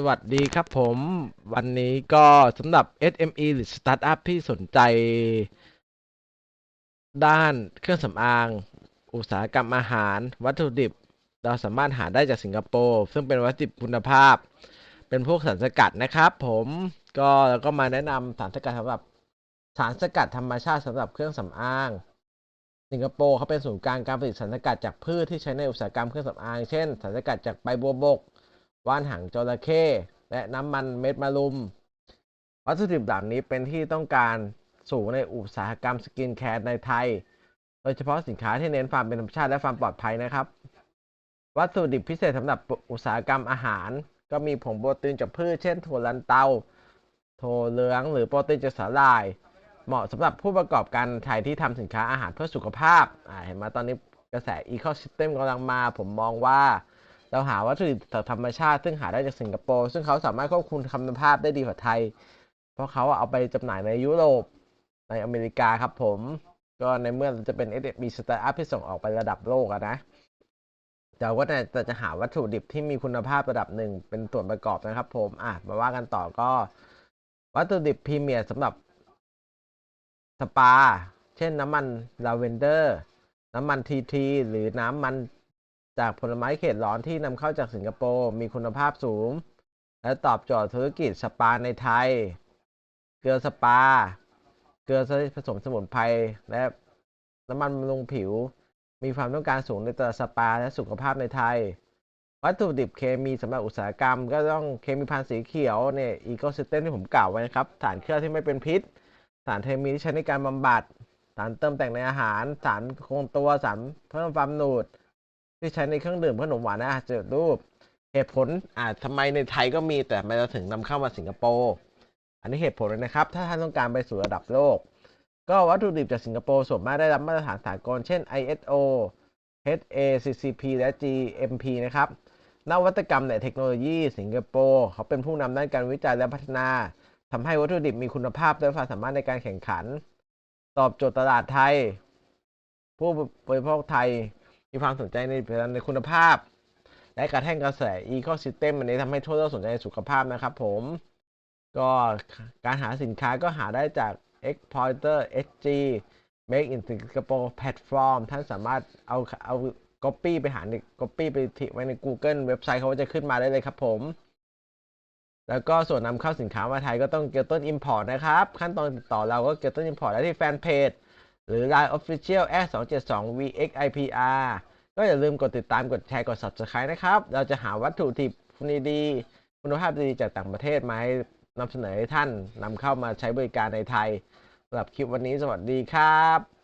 สวัสดีครับผม วันนี้ก็สำหรับ SME หรือ Startup ที่สนใจ ด้านเครื่องสำอาง อุตสาหกรรมอาหาร วัตถุดิบ เราสามารถหาได้จากสิงคโปร์ ซึ่งเป็นวัตถุดิบคุณภาพ เป็นพวกสารสกัดนะครับผมก็แล้วก็มาแนะนำสารสกัดสำหรับสารสกัดธรรมชาติสำหรับเครื่องสำอาง สิงคโปร์เขาเป็นศูนย์กลางการผลิตสารสกัดจากพืชที่ใช้ในอุตสาหกรรมเครื่องสำอาง เช่น สารสกัดจากใบบัวบก ว่านหางจระเข้และน้ำมันเม็ดมะรุม วัตถุดิบเหล่านี้เป็นที่ต้องการสูงในอุตสาหกรรมสกินแคร์ในไทย โดยเฉพาะสินค้าที่เน้นความเป็นธรรมชาติและความปลอดภัยนะครับ วัตถุดิบพิเศษสำหรับอุตสาหกรรมอาหาร ก็มีผงโปรตีนจากพืชเช่นถั่วลันเตาถั่วเหลืองหรือโปรตีนจากสาหร่าย เหมาะสำหรับผู้ประกอบการไทยที่ทำสินค้าอาหารเพื่อสุขภาพเห็นไหมตอนนี้กระแส Ecosystem กำลังมา ผมมองว่า เราหาวัตถุดิบจากธรรมชาติซึ่งหาได้จากสิงคโปร์ ซึ่งเขาสามารถควบคุมคุณภาพได้ดีกว่าไทย เพราะเขาเอาไปจำหน่ายในยุโรป ในอเมริกาครับผม ก็ในเมื่อจะเป็น SME Startup ที่ส่งออกไประดับโลกอะนะเราก็จะจะหาวัตถุดิบที่มีคุณภาพระดับหนึ่งเป็นส่วนประกอบนะครับผม อะ มาว่ากันต่อก็ วัตถุดิบพรีเมียร์สำหรับสปา เช่นน้ำมันลาเวนเดอร์ น้ำมันทีที หรือน้ำมัน จากผลไม้เขตร้อนที่นำเข้าจากสิงคโปร์มีคุณภาพสูง และตอบโจทย์ธุรกิจสปาในไทย เกลือสปา เกลือผสมสมุนไพรและน้ำมันบำรุงผิว มีความต้องการสูงในตลาดสปาและสุขภาพในไทย วัตถุดิบเคมีสำหรับอุตสาหกรรม ก็ต้องเคมีพันธุ์สีเขียวเนี่ยอีโคซิสเต็มที่ผมกล่าวไว้นะครับ สารเคลือบที่ไม่เป็นพิษ สารเคมีที่ใช้ในการบำบัด สารเติมแต่งในอาหาร สารคงตัว สารเพิ่มความหนืด ที่ใช้ในเครื่องดื่มขนมหวานและอาหารเจริญรูปเหตุผลอ่าทำไมในไทยก็มีแต่ไม่ถึงนำเข้ามาสิงคโปร์อันนี้เหตุผลเลยนะครับ ถ้าท่านต้องการไปสู่ระดับโลก ก็วัตถุดิบจากสิงคโปร์ส่วนมากได้รับมาตรฐานสากลเช่น ISO HACCP และ GMP นะครับนวัตกรรมในเทคโนโลยีสิงคโปร์เขาเป็นผู้นำด้านการวิจัยและพัฒนาทำให้วัตถุดิบมีคุณภาพและความสามารถในการแข่งขัน ตอบโจทย์ตลาดไทย ผู้บริโภคไทย มีความสนใจในในคุณภาพ และการแท่งกระแส Ecosystem อันนี้ทำให้ทั่วโลกสนใจในสุขภาพนะครับผม ก็การหาสินค้าก็หาได้จาก Exporter SG Make in Singapore Platform ท่านสามารถเอาเอา Copy ไปหาใน Copy ไปทิ้งไว้ใน Google เว็บไซต์เขาจะขึ้นมาได้เลยครับผม แล้วก็ส่วนนำเข้าสินค้ามาไทยก็ต้องเกี่ยวต้น Import นะครับ ขั้นตอนติดต่อเราก็เกี่ยวต้น Import ได้ที่แฟนเพจ หรือ Line Official s 2 7 2 VXIPR ก็อย่าลืมกดติดตามกดแชร์กด Subscribe นะครับ เราจะหาวัตถุดิบคุณดีคุณภาพดีจากต่างประเทศมาให้นำเสนอให้ท่านนำเข้ามาใช้บริการในไทยสำหรับคลิปวันนี้สวัสดีครับ